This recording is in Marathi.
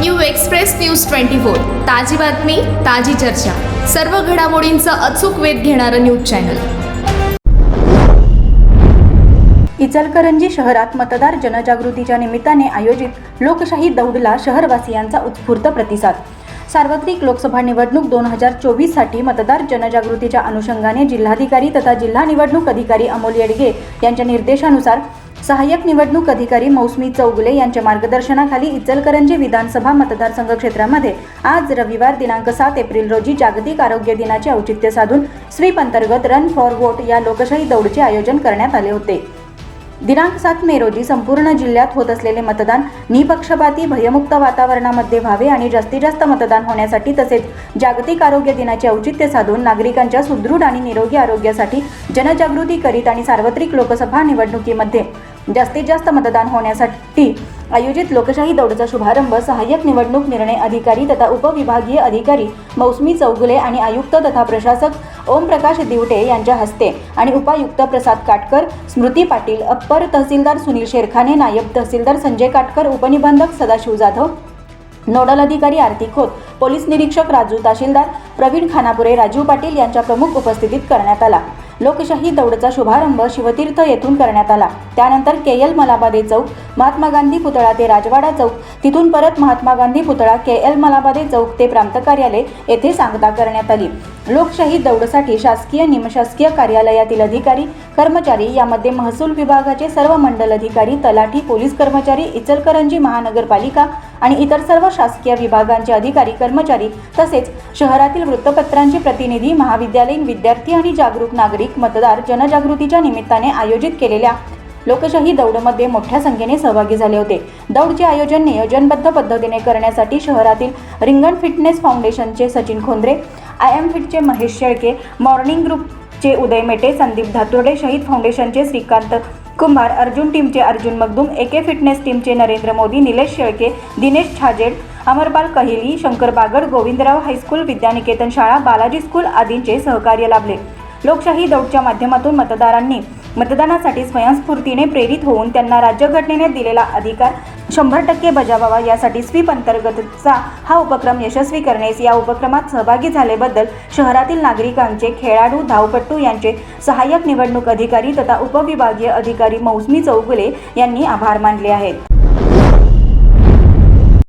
New express news twenty four. ताजी बातमी ताजी चर्चा. सर्व घडामोडींचा अचूक वेध घेणारं न्यूज चॅनल. इचलकरंजी शहरात मतदार जनजागृतीच्या निमित्ताने आयोजित लोकशाही दौडला शहरवासियांचा उत्स्फूर्त प्रतिसाद. सार्वत्रिक लोकसभा निवडणूक दोन हजार चोवीससाठी मतदार जनजागृतीच्या अनुषंगाने जिल्हाधिकारी तथा जिल्हा निवडणूक अधिकारी अमोल येडगे यांच्या निर्देशानुसार सहाय्यक निवडणूक अधिकारी मौसमी चौगुले यांच्या मार्गदर्शनाखाली इचलकरंजी विधानसभा मतदारसंघ क्षेत्रामध्ये आज रविवार दिनांक सात एप्रिल रोजी जागतिक आरोग्य दिनाचे औचित्य साधून स्वीप अंतर्गत रन फॉर वोट या लोकशाही दौडचे आयोजन करण्यात आले होते. दिनांक सात मे रोजी संपूर्ण जिल्ह्यात होत असलेले मतदान निपक्षपाती भयमुक्त वातावरणामध्ये व्हावे आणि जास्तीत जास्त मतदान होण्यासाठी तसेच जागतिक आरोग्य दिनाचे औचित्य साधून नागरिकांच्या सुदृढ आणि निरोगी आरोग्यासाठी जनजागृती करीत आणि सार्वत्रिक लोकसभा निवडणुकीमध्ये जास्तीत जास्त मतदान होण्यासाठी आयोजित लोकशाही दौडचा शुभारंभ सहाय्यक निवडणूक निर्णय अधिकारी तथा उपविभागीय अधिकारी मौसमी चौगुले आणि आयुक्त तथा प्रशासक ओमप्रकाश दिवटे यांच्या हस्ते आणि उपायुक्त प्रसाद काटकर स्मृती पाटील अप्पर तहसीलदार सुनील शेरखाने नायब तहसीलदार संजय काटकर उपनिबंधक सदाशिव जाधव नोडल अधिकारी आरती खोत पोलीस निरीक्षक राजू तहसीलदार प्रवीण खानापुरे राजीव पाटील यांच्या प्रमुख उपस्थितीत करण्यात आला. लोकशाही दौडचा शुभारंभ शिवतीर्थ येथून करण्यात आला. त्यानंतर के एल मलाबादे चौक महात्मा गांधी पुतळा ते राजवाडा चौक तिथून परत महात्मा गांधी पुतळा के एल मलाबादे चौक ते प्रांत कार्यालय येथे सांगता करण्यात आली. लोकशाही दौडसाठी शासकीय निमशासकीय कार्यालयातील अधिकारी कर्मचारी यामध्ये महसूल विभागाचे सर्व मंडल अधिकारी तलाठी पोलीस कर्मचारी इचलकरंजी महानगरपालिका आणि इतर सर्व शासकीय विभागांचे अधिकारी कर्मचारी तसेच शहरातील वृत्तपत्रांचे प्रतिनिधी महाविद्यालयीन विद्यार्थी आणि जागरूक नागरिक मतदार जनजागृतीच्या निमित्ताने आयोजित केलेल्या लोकशाही दौडमध्ये मोठ्या संख्येने सहभागी झाले होते. दौडचे आयोजन नियोजनबद्ध पद्धतीने करण्यासाठी शहरातील रिंगण फिटनेस फाउंडेशनचे सचिन खोंद्रे आय एम फिटचे महेश शेळके मॉर्निंग ग्रुपचे उदय मेटे संदीप धातुर्डे शहीद फाउंडेशनचे श्रीकांत कुंभार अर्जुन टीमचे अर्जुन मगदुम एके फिटनेस टीमचे नरेंद्र मोदी निलेश शेळके दिनेश छाजेड अमरपाल कहिली शंकर बागड गोविंदराव हायस्कूल विद्यानिकेतन शाळा बालाजी स्कूल आदींचे सहकार्य लाभले. लोकशाही दौडच्या माध्यमातून मतदारांनी मतदानासाठी स्वयंस्फूर्तीने प्रेरित होऊन त्यांना राज्यघटनेने दिलेला अधिकार शंभर टक्के बजावावा यासाठी स्वीप अंतर्गतचा हा उपक्रम यशस्वी करण्यास या उपक्रमात सहभागी झाल्याबद्दल शहरातील नागरिकांचे खेळाडू धावपट्टू यांचे सहाय्यक निवडणूक अधिकारी तथा उपविभागीय अधिकारी मौसमी चौगुले यांनी आभार मानले आहेत.